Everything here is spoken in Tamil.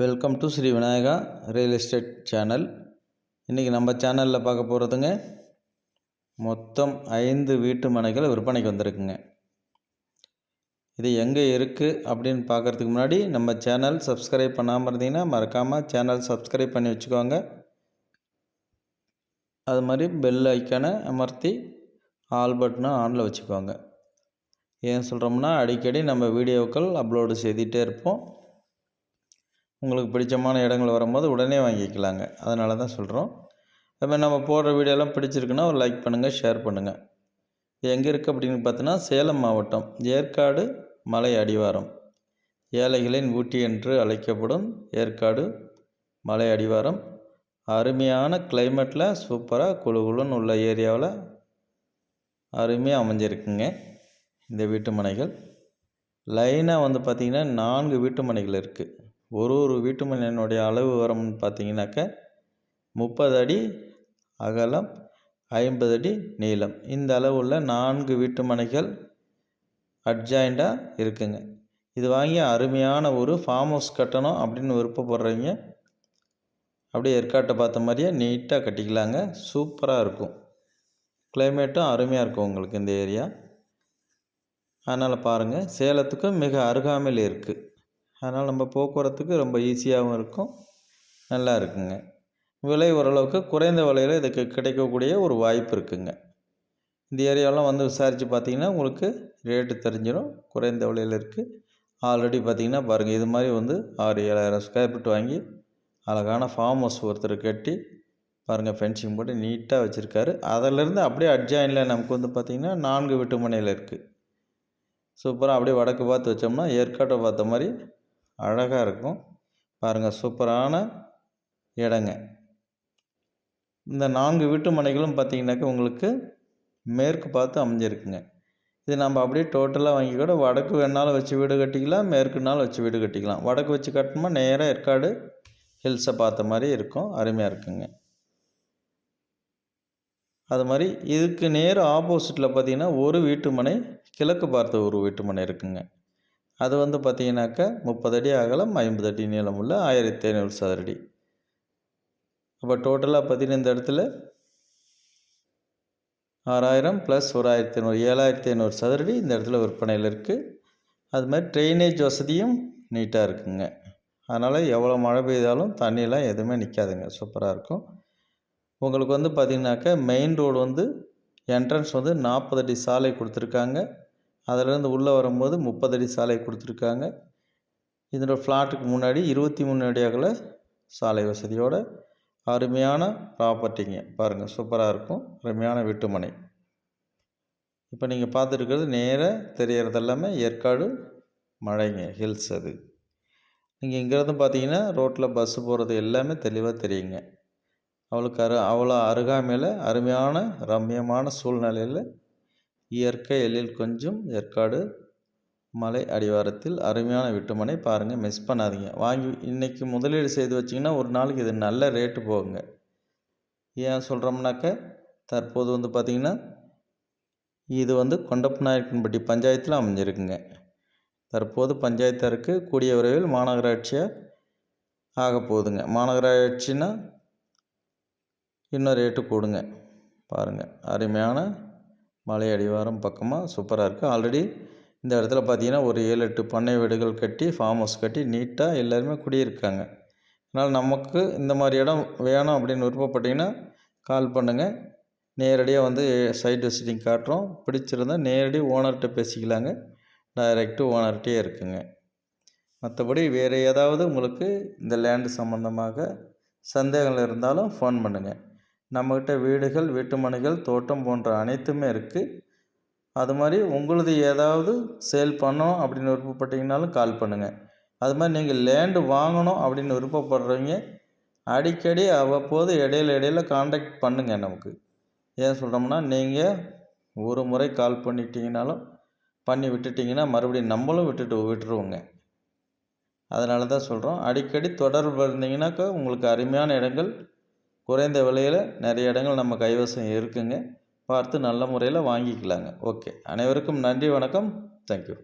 Welcome to Sri Vinayaka real estate channel இன்றைக்கி நம்ம சேனலில் பார்க்க போகிறதுங்க மொத்தம் ஐந்து வீட்டு மனைகள் விற்பனைக்கு வந்திருக்குங்க. இது எங்கே இருக்குது அப்படின்னு பார்க்குறதுக்கு முன்னாடி நம்ம சேனல் சப்ஸ்கிரைப் பண்ணாமல் இருந்தீங்கன்னா மறக்காமல் சேனல் சப்ஸ்கிரைப் பண்ணி வச்சுக்கோங்க. அது மாதிரி பெல் ஐக்கானை அமர்த்தி ஆல் பட்டனும் ஆனில் வச்சுக்கோங்க. ஏன் சொல்கிறோம்னா அடிக்கடி நம்ம வீடியோக்கள் அப்லோடு செய்துகிட்டே இருப்போம். உங்களுக்கு பிடிச்சமான இடங்கள் வரும்போது உடனே வாங்கிக்கலாங்க. அதனால தான் சொல்கிறோம் அதுமாதிரி நம்ம போடுற வீடியோலாம் பிடிச்சிருக்குன்னா ஒரு லைக் பண்ணுங்கள் ஷேர் பண்ணுங்கள் இது எங்கே இருக்குது அப்படின்னு பார்த்தோன்னா சேலம் மாவட்டம் ஏற்காடு மலை அடிவாரம். ஏழைகளின் ஊட்டி என்று அழைக்கப்படும் ஏற்காடு மலை அடிவாரம். அருமையான கிளைமேட்டில் சூப்பராக குழு குழுன்னு உள்ள ஏரியாவில் அருமையாக அமைஞ்சிருக்குங்க இந்த வீட்டு மனைகள். லைனாக வந்து பார்த்திங்கன்னா நான்கு வீட்டு மனைகள் இருக்குது ஒரு ஒரு வீட்டு மனையினுடைய அளவு வரம்னு பார்த்தீங்கன்னாக்க முப்பது அடி அகலம் ஐம்பது அடி நீளம். இந்த அளவுள்ள நான்கு வீட்டு மனைகள் அட்ஜாயிண்டாக இருக்குங்க. இது வாங்கி அருமையான ஒரு ஃபார்ம் ஹவுஸ் கட்டணும் அப்படின்னு விருப்பப்படுறவங்க அப்படியே ஏற்காட்டை பார்த்த மாதிரியே நீட்டாக கட்டிக்கலாங்க. சூப்பராக இருக்கும். கிளைமேட்டும் அருமையாக இருக்கும் உங்களுக்கு இந்த ஏரியா அதனால் பாருங்கள் சேலத்துக்கும் மிக அருகாமையில் இருக்குது அதனால் நம்ம போக்குவரத்துக்கு ரொம்ப ஈஸியாகவும் இருக்கும். நல்லா இருக்குங்க. விலை ஓரளவுக்கு குறைந்த விலையில் இதுக்கு கிடைக்கக்கூடிய ஒரு வாய்ப்பு இருக்குங்க. இந்த ஏரியாவெலாம் வந்து விசாரித்து பார்த்தீங்கன்னா உங்களுக்கு ரேட்டு தெரிஞ்சிடும் குறைந்த விலையில் இருக்குது ஆல்ரெடி பார்த்திங்கன்னா பாருங்கள் இது மாதிரி வந்து ஆறு ஏழாயிரம் ஸ்கொயர் ஃபீட் வாங்கி அழகான ஃபார்ம் ஹவுஸ் ஒருத்தர் கட்டி பாருங்கள் ஃபென்சிங் போட்டு நீட்டாக வச்சுருக்காரு. அதிலேருந்து அப்படியே அட்ஜாயினில் நமக்கு வந்து பார்த்திங்கன்னா நான்கு வீட்டு மனையில் இருக்குது சூப்பராக அப்படியே வடக்கு பார்த்து வச்சோம்னா ஏற்காட்டை பார்த்த மாதிரி அழகாக இருக்கும். பாருங்கள் சூப்பரான இடங்க. இந்த நான்கு வீட்டு மனைகளும் பார்த்திங்கனாக்கா உங்களுக்கு மேற்கு பார்த்து அமைஞ்சிருக்குங்க. இது நம்ம அப்படியே டோட்டலாக வாங்கி கூட வடக்கு வேணாலும் வச்சு வீடு கட்டிக்கலாம் மேற்குனாலும் வச்சு வீடு கட்டிக்கலாம். வடக்கு வச்சு கட்டினோமா நேராக ஏற்காடு ஹில்ஸை பார்த்த மாதிரி இருக்கும் அருமையாக இருக்குங்க. அது மாதிரி இதுக்கு நேர் ஆப்போசிட்டில் பார்த்திங்கன்னா ஒரு வீட்டுமனை கிழக்கு பார்த்த ஒரு வீட்டுமனை இருக்குங்க. அது வந்து பார்த்திங்கனாக்கா முப்பது அடி அகலம் ஐம்பது அடி நீளம் உள்ள ஆயிரத்தி ஐநூறு சதுரடி. அப்போ டோட்டலாக பார்த்திங்கன்னா இந்த இடத்துல ஆறாயிரம் ப்ளஸ் ஒரு ஆயிரத்தி ஐநூறு ஏழாயிரத்தி ஐநூறு சதுரடி இந்த இடத்துல விற்பனையில் இருக்குது அது மாதிரி ட்ரைனேஜ் வசதியும் நீட்டாக இருக்குங்க. அதனால் எவ்வளோ மழை பெய்தாலும் தண்ணியெலாம் எதுவுமே நிற்காதுங்க சூப்பராக இருக்கும். உங்களுக்கு வந்து பார்த்திங்கனாக்கா மெயின் ரோடு வந்து என்ட்ரன்ஸ் வந்து நாற்பது அடி சாலை கொடுத்துருக்காங்க. அதிலேருந்து உள்ளே வரும்போது முப்பது அடி சாலை கொடுத்துருக்காங்க. இதோட ஃப்ளாட்டுக்கு முன்னாடி இருபத்தி மூணு அடி அகல சாலை வசதியோட அருமையான ப்ராப்பர்ட்டிங்க. பாருங்கள் சூப்பராக இருக்கும். அருமையான வீட்டுமனை. இப்போ நீங்கள் பார்த்துருக்கிறது நேராக தெரியறது எல்லாமே ஏற்காடு மழைங்க ஹில்ஸ் அது. நீங்கள் இங்கேருந்து பார்த்தீங்கன்னா ரோட்டில் பஸ்ஸு போகிறது எல்லாமே தெளிவாக தெரியுங்க. அவளுக்கு அரு அவ்வளோ அருகாமையில் அருமையான ரம்யமான சூழ்நிலையில் இயற்கை எழில் கொஞ்சம் ஏற்காடு மலை அடிவாரத்தில் அருமையான விட்டுமனை பாருங்கள் மிஸ் பண்ணாதீங்க. வாங்கி இன்றைக்கி முதலீடு செய்து வச்சிங்கன்னா ஒரு நாளைக்கு இது நல்ல ரேட்டு போகுங்க. ஏன் சொல்கிறோம்னாக்க தற்போது வந்து பார்த்திங்கன்னா இது வந்து கொண்டப்பநாயக்கன்பட்டி பஞ்சாயத்தில் அமைஞ்சிருக்குங்க. தற்போது பஞ்சாயத்தாருக்கு கூடிய விரைவில் மாநகராட்சியாக ஆக போகுதுங்க. மாநகராட்சின்னா இன்னும் ரேட்டு கூடுங்க. பாருங்கள் அருமையான மலை அடிவாரம் பக்கமாக சூப்பராக இருக்குது ஆல்ரெடி இந்த இடத்துல பார்த்தீங்கன்னா ஒரு ஏழு எட்டு பண்ணை வீடுகள் கட்டி ஃபார்ம் ஹவுஸ் கட்டி நீட்டாக எல்லாருமே குடியிருக்காங்க. அதனால் நமக்கு இந்த மாதிரி இடம் வேணும் அப்படின்னு விருப்பப்பட்டிங்கன்னா கால் பண்ணுங்கள் நேரடியாக வந்து சைட் விசிட்டிங் காட்டுறோம். பிடிச்சிருந்தால் நேரடி ஓனர்கிட்ட பேசிக்கலாங்க. டைரெக்டு ஓனர்கிட்டே இருக்குங்க. மற்றபடி வேறு ஏதாவது உங்களுக்கு இந்த லேண்டு சம்மந்தமாக சந்தேகங்கள் இருந்தாலும் ஃபோன் பண்ணுங்கள் நம்மக்கிட்ட வீடுகள் வீட்டுமனைகள் தோட்டம் போன்ற அனைத்துமே இருக்குது அது மாதிரி உங்களது ஏதாவது சேல் பண்ணோம் அப்படின்னு விருப்பப்பட்டீங்கனாலும் கால் பண்ணுங்கள் அது மாதிரி நீங்கள் லேண்டு வாங்கணும் அப்படின்னு விருப்பப்படுறவங்க அடிக்கடி அவ்வப்போது இடையில இடையில காண்டாக்ட் பண்ணுங்கள் நமக்கு. ஏன் சொல்கிறோம்னா நீங்கள் ஒரு முறை கால் பண்ணிட்டீங்கனாலும் பண்ணி விட்டுட்டிங்கன்னா மறுபடியும் நம்மளும் விட்டுட்டு விட்டுருவோங்க. அதனால தான் சொல்கிறோம் அடிக்கடி தொடர்பு இருந்தீங்கன்னாக்கா உங்களுக்கு அருமையான இடங்கள் குறைந்த விலையில் நிறைய இடங்கள் நம்ம கைவசம் இருக்குங்க. பார்த்து நல்ல முறையில் வாங்கிக்கலாங்க. ஓகே. அனைவருக்கும் நன்றி வணக்கம். தேங்க்யூ